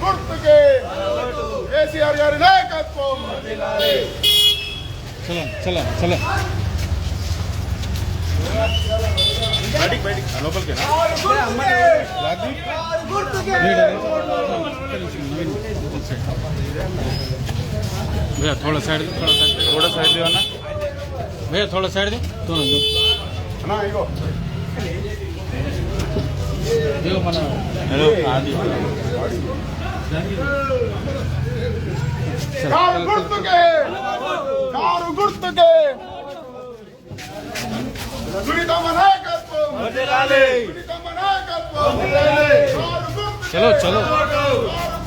గుర్తుకే కేసీఆర్ గారి నాయకత్వం చలో చలో చలో బయటికి బయటికి లోపలికి ఆరు గుర్తుకే ఆరు గుర్తుకే भैया थोड़ा साइड दे थोड़ा साइड थोड़ा साइड दे ना भैया थोड़ा साइड दे दोनों दो అన్నా ఇగో देखो मना हेलो కారు గుర్తుకే కారు గుర్తుకే సునీతమ్మ నాయకత్వం సునీతమ్మ నాయకత్వం కారు గుర్తుకే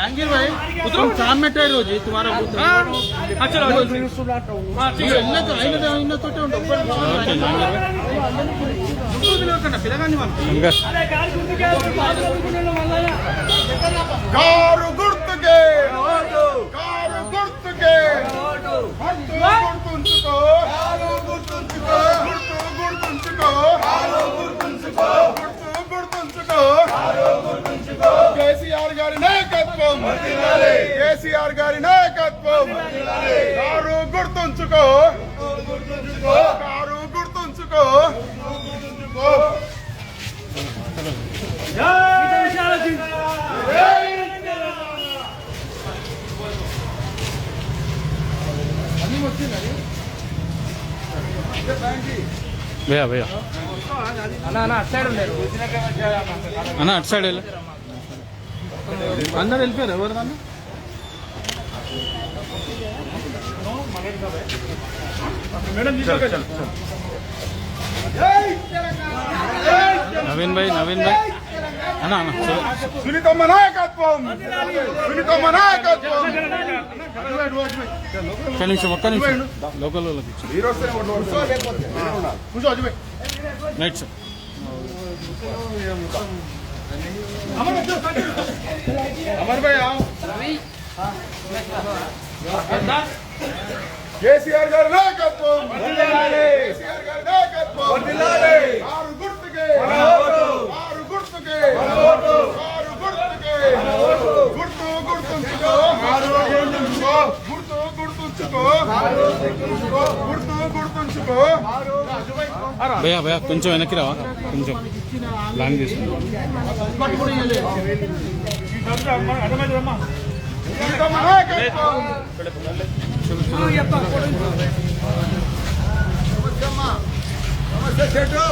जहांगीर भाई तुम काम में टहरो जी तुम्हारा बूथ हाँ चलो हाँ ठीक है इन्हें तो इन्हें तो इन्हें तो तो ओके जहांगीर भाई కారు గుర్తుకే కారు గుర్తుకే గుర్తు భయ్యా భయ్యా. అన్న అటు సైడ్ వెళ్ళి. అందరు వెళ్ళిపోయారు? ఎవరు దాన్ని నవీన్ భాయ్ నవీన్ భాయ్. సునీతమ్మ నాయకత్వం! సునీతమ్మ నాయకత్వం! ఒక్క నిమిషం ఒక్క నిమిషం. Local right sir Amar bhai KCR గారి నాయకత్వం! కేసీఆర్ గారి నాయకత్వం! ఆరు గుర్తుకే. గుర్తుకే ఆరు గుర్తుకే గుర్తు గుర్తుంచుకో గుర్తు గుర్తుంచుకో గుర్తు గుర్తుంచుకో భయ్యా భయ్యా కొంచెం వెనక్కి రావా కొంచెం లాంగ్ తీసుకుంటా సునీతమ్మ నాయకత్వం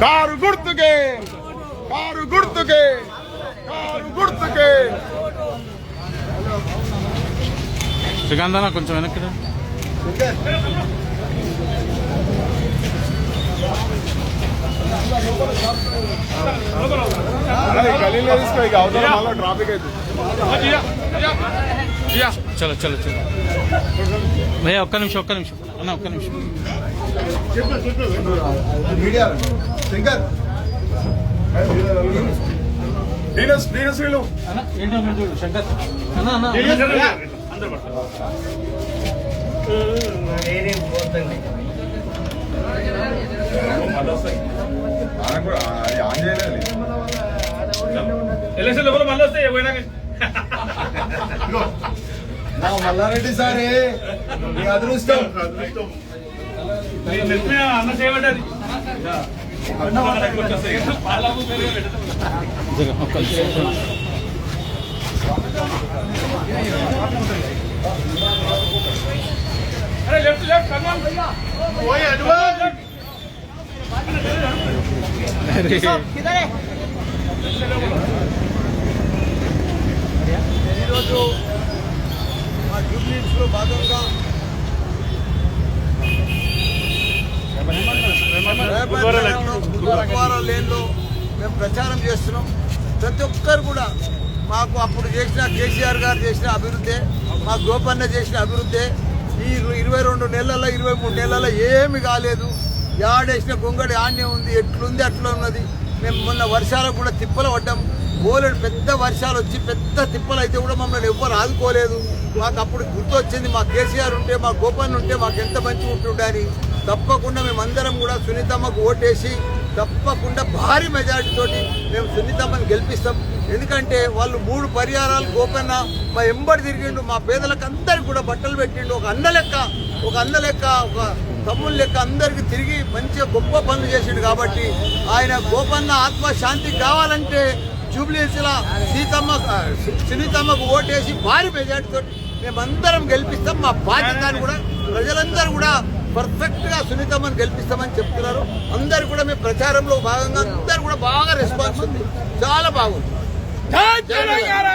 కారు గుర్తుకే కారు గుర్తుకే కారు గుర్తుకే. శ్రీకాంత్ కొంచెం వెనక్కి గల్లీలో తీసుకో ఇక అవతల ట్రాఫిక్ అవుతుంది చలో చలో చలో. భయ్యా ఒక్క నిమిషం ఒక్క నిమిషం. అన్న ఒక్క నిమిషం. చూడు శంకర్. అన్న అన్న. ఆయన కూడా అది ఆన్ చేయలేదు ఎలక్షన్ లోపల మళ్ళీ వస్తాయి పోయినాక. నా మల్లారెడ్డి సారే మీ అదృష్టం నేను చెప్పిన అన్న చేయబడ్డది జర ఒక్క నిమిషం అరే లెఫ్ట్ లెఫ్ట్ సన్మాన్ పోయి అడ్వాన్స్ అరే ఈరోజు భాగంగా లేన్లో మేము ప్రచారం చేస్తున్నాం. ప్రతి ఒక్కరు కూడా మాకు అప్పుడు చేసిన కేసీఆర్ గారు చేసిన అభివృద్ధి మా గోపన్న చేసిన అభివృద్ధి ఈ ఇరవై రెండు నెలల ఇరవై మూడు నెలల ఏమి కాలేదు. యాడేసిన గొంగడి ఆన్యం ఉంది ఎట్లుంది అట్లా ఉన్నది. మేము మొన్న వర్షాలకు కూడా తిప్పలు పడ్డాం. బోలెడు పెద్ద వర్షాలు వచ్చి పెద్ద తిప్పలు అయితే కూడా మమ్మల్ని ఎవ్వరు ఆదుకోలేదు. మాకు అప్పుడు గుర్తొచ్చింది మా కేసీఆర్ ఉంటే మా గోపన్ ఉంటే మాకు ఎంత మంచి ఉంటుండే అని. తప్పకుండా మేమందరం కూడా సునీతమ్మకు ఓటేసి తప్పకుండా భారీ మెజారిటీతో మేము సునీతమ్మని గెలిపిస్తాం. ఎందుకంటే వాళ్ళు మూడు పరిహారాలు గోపన్న మా ఎంబడి తిరిగిండు మా పేదలకు అందరికి కూడా బట్టలు పెట్టిండు. ఒక అన్న లెక్క ఒక అన్న లెక్క ఒక తమ్ముళ్ళ లెక్క అందరికి తిరిగి మంచిగా గొప్ప పనులు చేసిండు కాబట్టి ఆయన గోపన్న ఆత్మ శాంతి కావాలంటే జూబ్లీహిల్స్ల సీతమ్మ సునీతమ్మకు ఓటేసి భారీ మెజార్టీతో మేమందరం గెలిపిస్తాం. మా బాధ్యత కూడా ప్రజలందరూ కూడా పర్ఫెక్ట్గా సునీతమ్మని గెలిపిస్తామని చెప్తున్నారు. అందరు కూడా మేము ప్రచారంలో భాగంగా అందరు కూడా బాగా రెస్పాన్స్ ఉంది. చాలా బాగుంది. తెలంగాణ!